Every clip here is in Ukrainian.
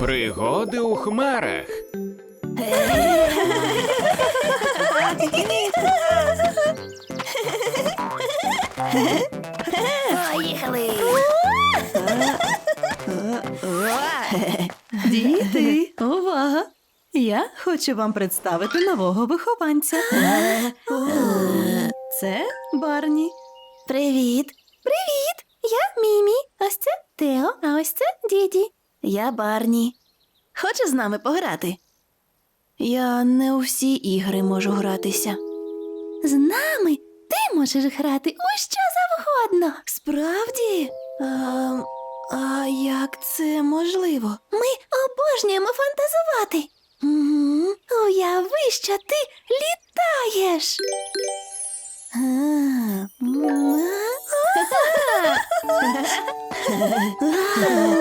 Пригоди у хмарах. Поїхали! Діти, увага! Я хочу вам представити нового вихованця. Це Барні. Привіт! Привіт! Я Мімі. Ось це Тео, а ось це Діді. Я Барні. Хочеш з нами пограти? Я не у всі ігри можу гратися. З нами ти можеш грати у що завгодно. Справді? А, а як це можливо? Ми обожнюємо фантазувати. Угу. Уяви, що ти літаєш. А, м,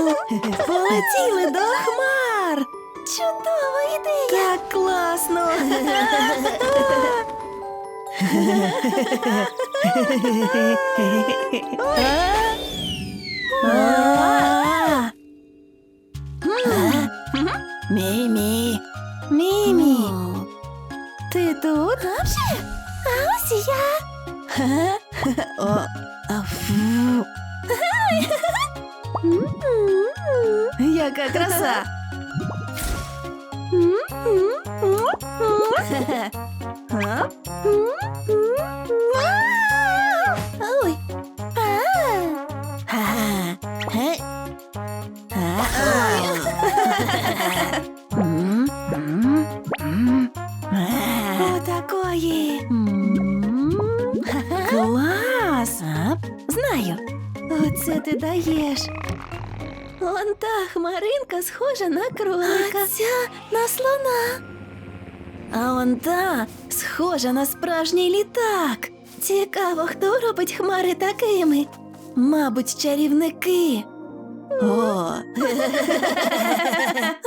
Полетіли до хмар. Чудова ідея. Так класно. Мімі. Мімі. Ти тут? А вже? А ось я. Какая краса! Ой. О, такое! Клас! А? Знаю! Оце ти даєш! Он та хмаринка схожа на кролика. А ця на слона. А он та схожа на справжній літак. Цікаво, хто робить хмари такими. Мабуть, чарівники. О.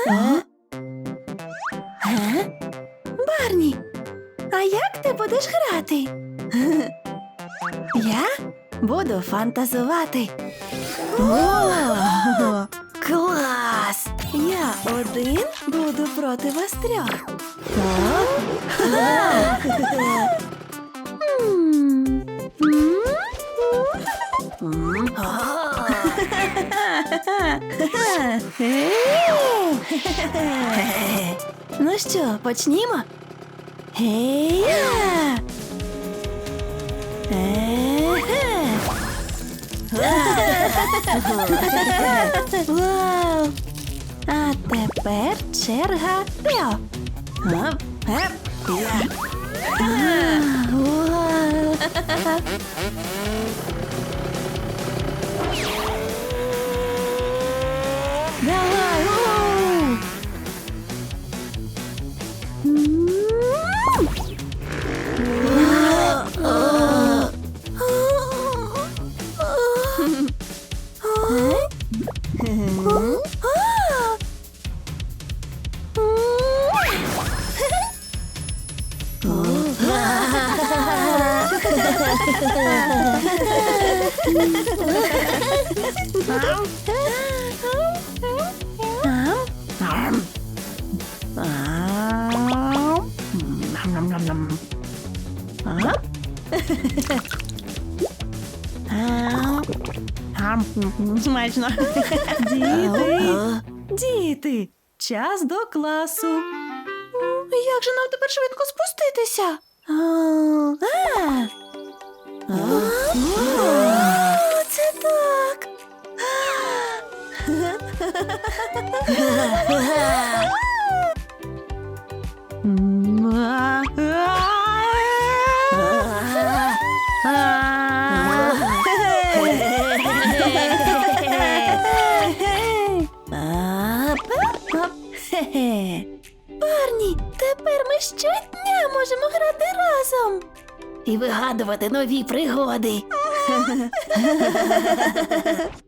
А? Е? Барні, а як ти будеш грати? Буду фантазувати. О, клас! Я один буду проти вас трьох. Ну що, почнімо? Гей-я! Е-ге. Вау! А тепер черга Тео. Оп, еп, я. А, вау. Смачно. Діти, діти, час до класу. Як же нам тепер швидко спуститися? Це так. Барні, тепер ми щодня можемо грати разом. І вигадувати нові пригоди.